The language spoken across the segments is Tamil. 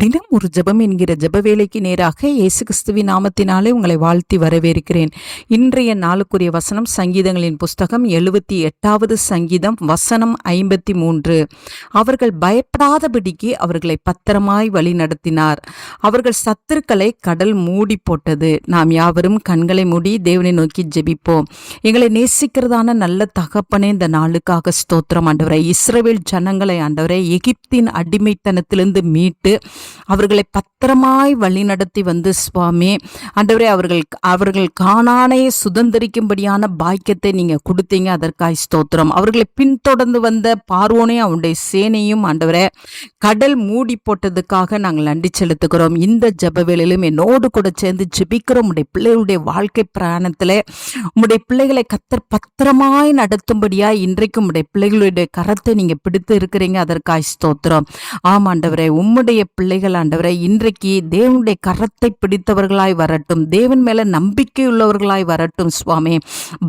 தினம் ஒரு ஜெபம் என்கிற ஜப வேலைக்கு நேராக இயேசு கிறிஸ்துவின் நாமத்தினாலே உங்களை வாழ்த்தி வரவேற்கிறேன். இன்றைய நாளுக்குரிய வசனம் சங்கீதங்களின் புஸ்தகம் எழுபத்தி எட்டாவது சங்கீதம் வசனம் ஐம்பத்தி மூன்று. அவர்கள் பயப்படாதபடிக்கு அவர்களை பத்திரமாய் வழி நடத்தினார். அவர்கள் சத்துருக்களை கடல் மூடி போட்டது. நாம் யாவரும் கண்களை மூடி தேவனை நோக்கி ஜெபிப்போம். எங்களை நேசிக்கிறதான நல்ல தகப்பனே இந்த நாளுக்காக ஸ்தோத்திரம். ஆண்டவரை இஸ்ரேல் ஜனங்களை ஆண்டவரை எகிப்தின் அடிமைத்தனத்திலிருந்து மீட்டு அவர்களை பத்திரமாய் வழிநடத்தி வந்து சுவாமி ஆண்டவரே அவர்கள் அவர்கள் காணானே சுதந்திரிக்கும்படியான பாக்கியத்தை நீங்க கொடுத்தீங்க. அதற்காய் ஸ்தோத்திரம். அவர்களை பின்தொடர்ந்து வந்த பார்வோனே அவனுடைய சேனையும் ஆண்டவரே கடல் மூடி போட்டதுக்காக நாங்கள் நன்றி செலுத்துகிறோம். இந்த ஜப வேளையிலும் என்னோடு கூட சேர்ந்து ஜெபிக்கிறோம். உடைய பிள்ளைகளுடைய வாழ்க்கை பிராணத்தில் உங்களுடைய பிள்ளைகளை கத்தர் பத்திரமாய் நடத்தும்படியா இன்றைக்கும் உடைய பிள்ளைகளுடைய கரத்தை நீங்க பிடித்து இருக்கிறீங்க. அதற்காய் ஸ்தோத்திரம். ஆமாண்டவரே உம்முடைய பிள்ளை பிள்ளைகள் ஆண்டவரை இன்றைக்கு தேவனுடைய கரத்தை பிடித்தவர்களாய் வரட்டும் தேவன் மேல நம்பிக்கை உள்ளவர்களாய் வரட்டும் சுவாமி.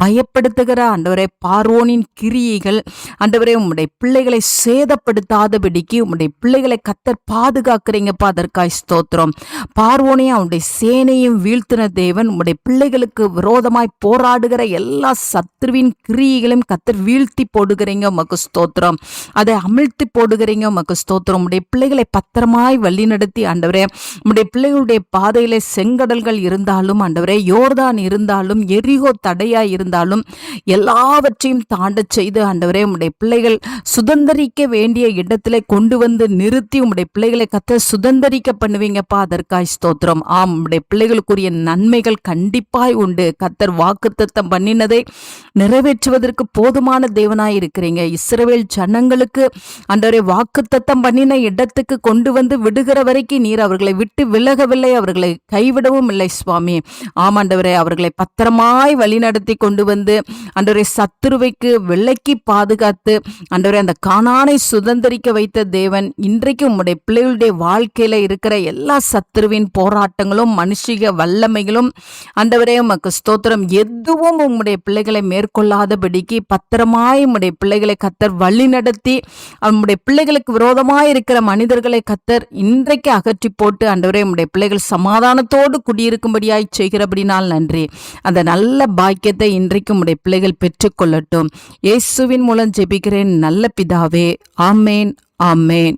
பயப்படுத்துகிற ஆண்டவரை பார்வோனின் கிரியைகள் ஆண்டவரே உம்முடைய பிள்ளைகளை சேதப்படுத்தாதபடிக்கு உம்முடைய பிள்ளைகளை கத்தர் பாதுகாக்கிறீங்கப்பா அதற்காய் ஸ்தோத்திரம். பார்வோனையும் அவனுடைய சேனையும் வீழ்த்தின தேவன் உம்முடைய பிள்ளைகளுக்கு விரோதமாய் போராடுகிற எல்லா சத்ருவின் கிரியைகளையும் கத்தர் வீழ்த்தி போடுகிறீங்க உமக்கு ஸ்தோத்திரம். அதை அமிழ்த்தி போடுகிறீங்க உமக்கு ஸ்தோத்திரம். உடைய பிள்ளைகளை பத்திரமாய் வழிநடத்தி ஆண்டவரே நம்முடைய பிள்ளைகளுடைய பாதையில செங்கடல்கள் இருந்தாலும் ஆண்டவரே யோர்தான் இருந்தாலும் எரிகோ தடையா இருந்தாலும் எல்லாவற்றையும் தாண்ட செய்து ஆண்டவரே உடைய பிள்ளைகள் சுதந்திரிக்க வேண்டிய இடத்துல கொண்டு வந்து நிறுத்தி உடைய பிள்ளைகளை கத்த சுதந்திரிக்க பண்ணுவீங்கப்பா. அதற்காய் ஸ்தோத்திரம். ஆம் உடைய பிள்ளைகளுக்குரிய நன்மைகள் கண்டிப்பாய் உண்டு. கத்தர் வாக்குத்தத்தம் பண்ணினதை நிறைவேற்றுவதற்கு போதுமான தேவனாய் இருக்கிறீங்க. இஸ்ரவேல் ஜனங்களுக்கு அன்றவரை வாக்குத்தத்தம் பண்ணின இடத்துக்கு கொண்டு வந்து விடுகிற வரைக்கும் நீர் அவர்களை விட்டு விலகவில்லை. அவர்களை கைவிடவும் இல்லை சுவாமி. ஆமாண்டவரே அவர்களை பத்திரமாய் வழிநடத்தி கொண்டு வந்து அன்றவரை சத்துருவைக்கு விலைக்கு பாதுகாத்து அன்றவரை அந்த காணானை சுதந்திரிக்க வைத்த தேவன் இன்றைக்கு உம்முடைய பிள்ளைகளுடைய வாழ்க்கையில இருக்கிற எல்லா சத்துருவின் போராட்டங்களும் மனுஷிக வல்லமைகளும் அண்டவரே உமக்கு ஸ்தோத்திரம். எதுவும் உம்முடைய பிள்ளைகளை மேற்கொள்ளாதபடிக்கு பத்திரமாய் உம்முடைய பிள்ளைகளை கத்தர் வழி நடத்தி நம்முடைய பிள்ளைகளுக்கு விரோதமாய் இருக்கிற மனிதர்களை கத்தர் இன்றைக்கு அகற்றி போட்டு அண்டவரே உம்முடைய பிள்ளைகள் சமாதானத்தோடு குடியிருக்கும்படியாய் செய்கிறபடினால் நன்றி. அந்த நல்ல பாக்கியத்தை இன்றைக்கு உம்முடைய பிள்ளைகள் பெற்றுக்கொள்ளட்டும். இயேசுவின் மூலம் ஜெபிக்கிறேன். நல்ல பிதாவே ஆமேன் ஆமேன்.